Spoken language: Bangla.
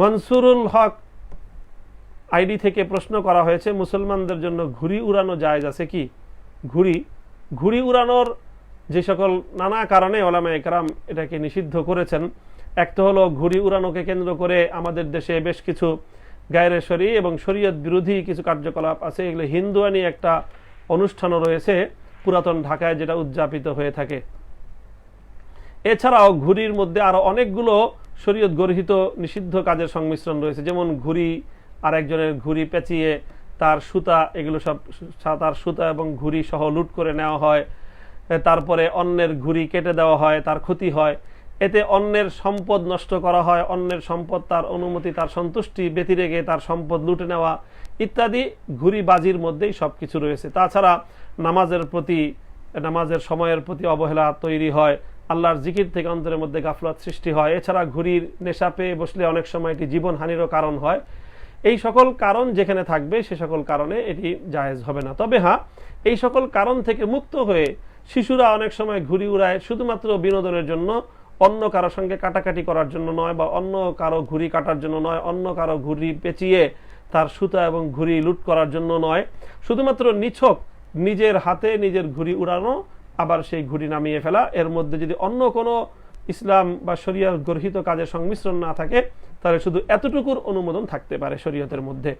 মনসুরুল হক আইডি থেকে প্রশ্ন করা হয়েছে, মুসলমানদের জন্য ঘুড়ি উড়ানো জায়জ আছে কি? ঘুড়ি ঘুড়ি উড়ানোর যে সকল নানা কারণে ওলামা একরাম এটাকে নিষিদ্ধ করেছেন। এক তো হলো ঘুড়ি উড়ানোকে কেন্দ্র করে আমাদের দেশে বেশ কিছু গায়ের এবং শরীয়ত বিরোধী কিছু কার্যকলাপ আছে। এগুলো হিন্দুয়ানি একটা অনুষ্ঠানও রয়েছে পুরাতন ঢাকায় যেটা উদযাপিত হয়ে থাকে। এছাড়াও ঘুড়ির মধ্যে আরও অনেকগুলো শরীয়ত গর্হিত নিষিদ্ধ কাজের সংমিশ্রণ রয়েছে। যেমন ঘুড়ি আর একজনের ঘুড়ি পেঁচিয়ে তার সুতা, এগুলো সব তার সুতা এবং ঘুড়ি সহ লুট করে নেওয়া হয়। তারপরে অন্যের ঘুড়ি কেটে দেওয়া হয়, তার ক্ষতি হয়। এতে অন্যের সম্পদ নষ্ট করা হয়, অন্যের সম্পদ তার অনুমতি, তার সন্তুষ্টি ব্যতি রেখে তার সম্পদ লুটে নেওয়া ইত্যাদি ঘুড়ি বাজির মধ্যেই সব কিছু রয়েছে। তাছাড়া নামাজের প্রতি, নামাজের সময়ের প্রতি অবহেলা তৈরি হয়। আল্লাহর জিকির থেকে অন্তরের মধ্যে গাফলাত সৃষ্টি হয়। এছাড়া ঘুড়ির নেশা পেয়ে বসলে অনেক সময় এটি জীবনহানিরও কারণ হয়। এই সকল কারণ যেখানে থাকবে, সে সকল কারণে এটি জায়েজ হবে না। তবে হ্যাঁ এই সকল কারণ থেকে মুক্ত হয়ে শিশুরা অনেক সময় ঘুড়ি উড়ায় শুধুমাত্র বিনোদনের জন্য, অন্য কারও সঙ্গে কাটাকাটি করার জন্য নয় বা অন্য কারও ঘুড়ি কাটার জন্য নয়, অন্য কারও ঘুড়ি পেঁচিয়ে তার সুতা এবং ঘুড়ি লুট করার জন্য নয়। শুধুমাত্র নিছক নিজের হাতে নিজের ঘুড়ি উড়ানো আবার সেই ঘুড়ি নামিয়ে ফেলা। এর মধ্যে যদি অন্য কোনো ইসলাম বা শরিয়ার গর্হিত কাজের সংমিশ্রণ না থাকে, তাহলে শুধু এতটুকুর অনুমোদন থাকতে পারে শরীয়তের মধ্যে।